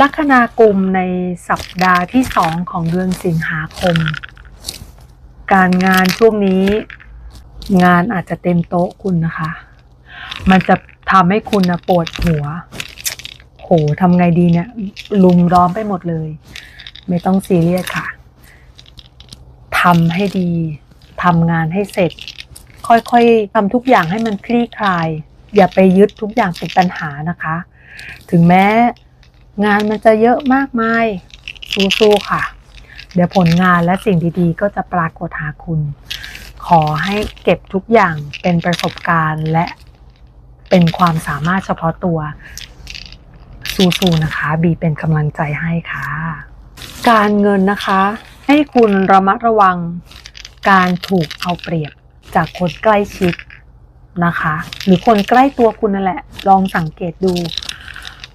ลัคนากลุ่มในสัปดาห์ที่สองของเดือนสิงหาคม การงานช่วงนี้ งานอาจจะเต็มโต๊ะคุณนะคะ มันจะทำให้คุณนะปวดหัว โหทำไงดีเนี่ย ลุมร้อมไปหมดเลย ไม่ต้องซีเรียสค่ะทำให้ดีทำงานให้เสร็จ ค่อยๆทำทุกอย่างให้มันคลี่คลาย อย่าไปยึดทุกอย่างเป็นปัญหานะคะ ถึงแม้ งานมันจะเยอะมากมายสู้ๆค่ะ เดี๋ยวผลงานและสิ่งดีๆ ก็จะปรากฏหาคุณ ขอให้เก็บทุกอย่างเป็นประสบการณ์และเป็นความสามารถเฉพาะตัวสู้ๆนะคะ บีเป็นกำลังใจให้ค่ะ การเงินนะคะ ให้คุณระมัดระวังการถูกเอาเปรียบจากคนใกล้ชิดนะคะ หรือคนใกล้ตัวคุณนั่นแหละ ลองสังเกตดู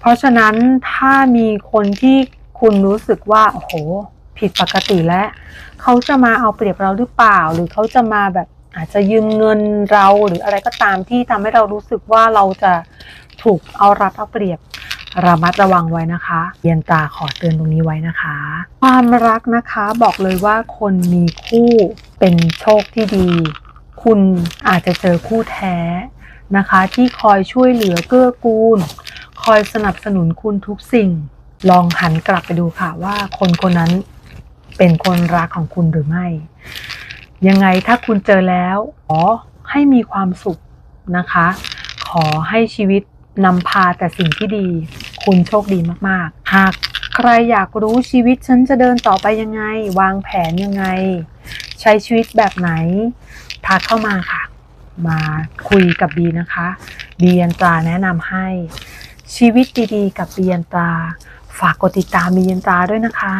เพราะฉะนั้นถ้ามีคนที่คุณรู้สึกว่าโอ้โห ผิดปกติแล้วเขาจะมาเอาเปรียบเราหรือเปล่า หรือเขาจะมาแบบอาจจะยืมเงินเราหรืออะไรก็ตามที่ทำให้เรารู้สึกว่าเราจะถูกเอารัดเอาเปรียบระมัดระวังไว้นะคะเรียนตาขอเตือนตรงนี้ไว้นะคะ ความรักนะคะบอกเลยว่าคนมีคู่เป็นโชคที่ดี คุณอาจจะเจอคู่แท้นะคะ ที่คอยช่วยเหลือเกื้อกูล คอยสนับสนุนคุณทุกสิ่ง ลองหันกลับไปดูค่ะว่าคนคนนั้นเป็นคนรักของคุณหรือไม่ ยังไงถ้าคุณเจอแล้วขอให้มีความสุขนะคะ ขอให้ชีวิตนำพาแต่สิ่งที่ดี คุณโชคดีมากๆ หากใครอยากรู้ชีวิตฉันจะเดินต่อไปยังไง วางแผนยังไง ใช้ชีวิตแบบไหนทักเข้ามาค่ะ มาคุยกับบีนะคะบียันตราแนะนำให้ ชีวิตดีๆ กับบียันตา ฝากกดติดตามบียันตาด้วยนะคะ